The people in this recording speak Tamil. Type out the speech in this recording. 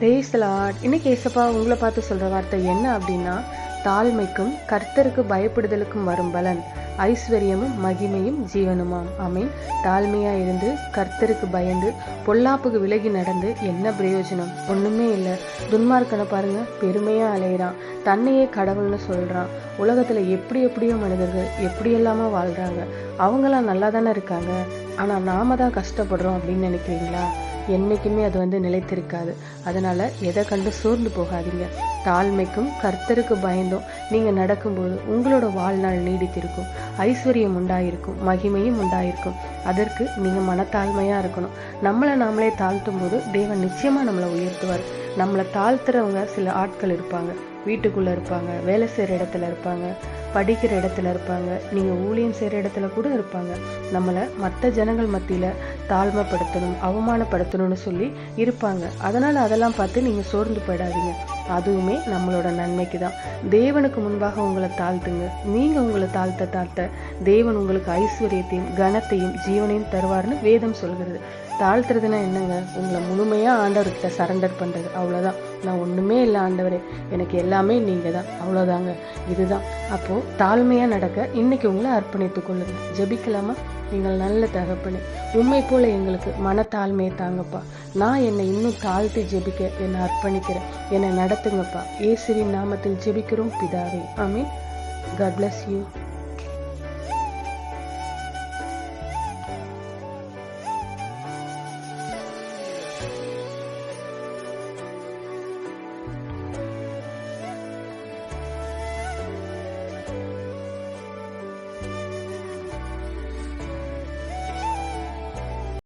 பிரேஸ் லார்ட் இன்னைக்கு ஏசப்பா உங்களை பார்த்து சொல்கிற வார்த்தை என்ன அப்படின்னா தாழ்மைக்கும் கர்த்தருக்கு பயப்படுதலுக்கும் வரும் பலன். ஐஸ்வர்யமும் மகிமையும் ஜீவனுமாம். அமீன் தாழ்மையாக இருந்து கர்த்தருக்கு பயந்து பொல்லாப்புக்கு விலகி நடந்து என்ன பிரயோஜனம்? ஒன்றுமே இல்லை. துன்மார்க்கனை பாருங்க பெருமையாக அலையிறான். தன்னையே கடவுள்னு சொல்கிறான் உலகத்தில் எப்படி எப்படியோ மனிதர்கள் எப்படி எல்லாமோ அவங்களாம் நல்லா தானே இருக்காங்க. ஆனால் நாம தான் கஷ்டப்படுறோம் அப்படின்னு நினைக்கிறீங்களா? என்றைக்குமே அது வந்து நிலைத்திருக்காது. அதனால் எதை கண்டு சோர்ந்து போகாதீங்க. தாழ்மைக்கும் கர்த்தருக்கு பயந்தும் நீங்கள் நடக்கும்போது உங்களோட வாழ்நாள் நீடித்திருக்கும். ஐஸ்வர்யம் உண்டாயிருக்கும் மகிமையும் உண்டாயிருக்கும். அதற்கு நீங்கள் மனத்தாழ்மையாக இருக்கணும். நம்மளை நாமளே தாழ்த்தும் போது தேவன் நிச்சயமாக நம்மளை உயர்த்துவார். நம்மளை தாழ்த்துறவங்க சில ஆட்கள் இருப்பாங்க. வீட்டுக்குள்ளே இருப்பாங்க வேலை செய்கிற இடத்துல இருப்பாங்க. படிக்கிற இடத்துல இருப்பாங்க. நீங்கள் ஊழியம் செய்கிற இடத்துல கூட இருப்பாங்க. நம்மளை மற்ற ஜனங்கள் மத்தியில் தாழ்மைப்படுத்தணும் அவமானப்படுத்தணும்னு சொல்லி இருப்பாங்க. அதனால் அதெல்லாம் பார்த்து நீங்கள் சோர்ந்து போயிடாதீங்க. அதுவுமே நம்மளோட நன்மைக்கு தான் தேவனுக்கு முன்பாக உங்களை தாழ்த்துங்க. நீங்கள் உங்களை தாழ்த்த தாழ்த்த தேவன் உங்களுக்கு ஐஸ்வர்யத்தையும் கனத்தையும் ஜீவனையும் தருவார்னு வேதம் சொல்கிறது. தாழ்த்துறதுன்னா என்னங்க? உங்களை முழுமையாக ஆண்டவர்கிட்ட சரண்டர் பண்ணுறது அவ்வளோதான் நான் ஒன்றுமே இல்லை ஆண்டவரே. எனக்கு எல்லாமே நீங்கள் தான் அவ்வளோதாங்க இதுதான். அப்போது அப்போ தாழ்மையா நடக்க இன்னைக்கு உங்களை அர்ப்பணித்துக் கொள்ளுங்க. ஜெபிக்கலாமா? நீங்கள் நல்ல தகப்பனே உண்மை போல எங்களுக்கு மனத்தாழ்மையை தாங்கப்பா. நான் என்னை இன்னும் தாழ்த்தி ஜெபிக்க என்னை அர்ப்பணிக்கிறேன் என்னை நடத்துங்கப்பா. இயேசுவின் நாமத்தில் ஜெபிக்கிறோம் பிதாவே. ஆமீன். God bless you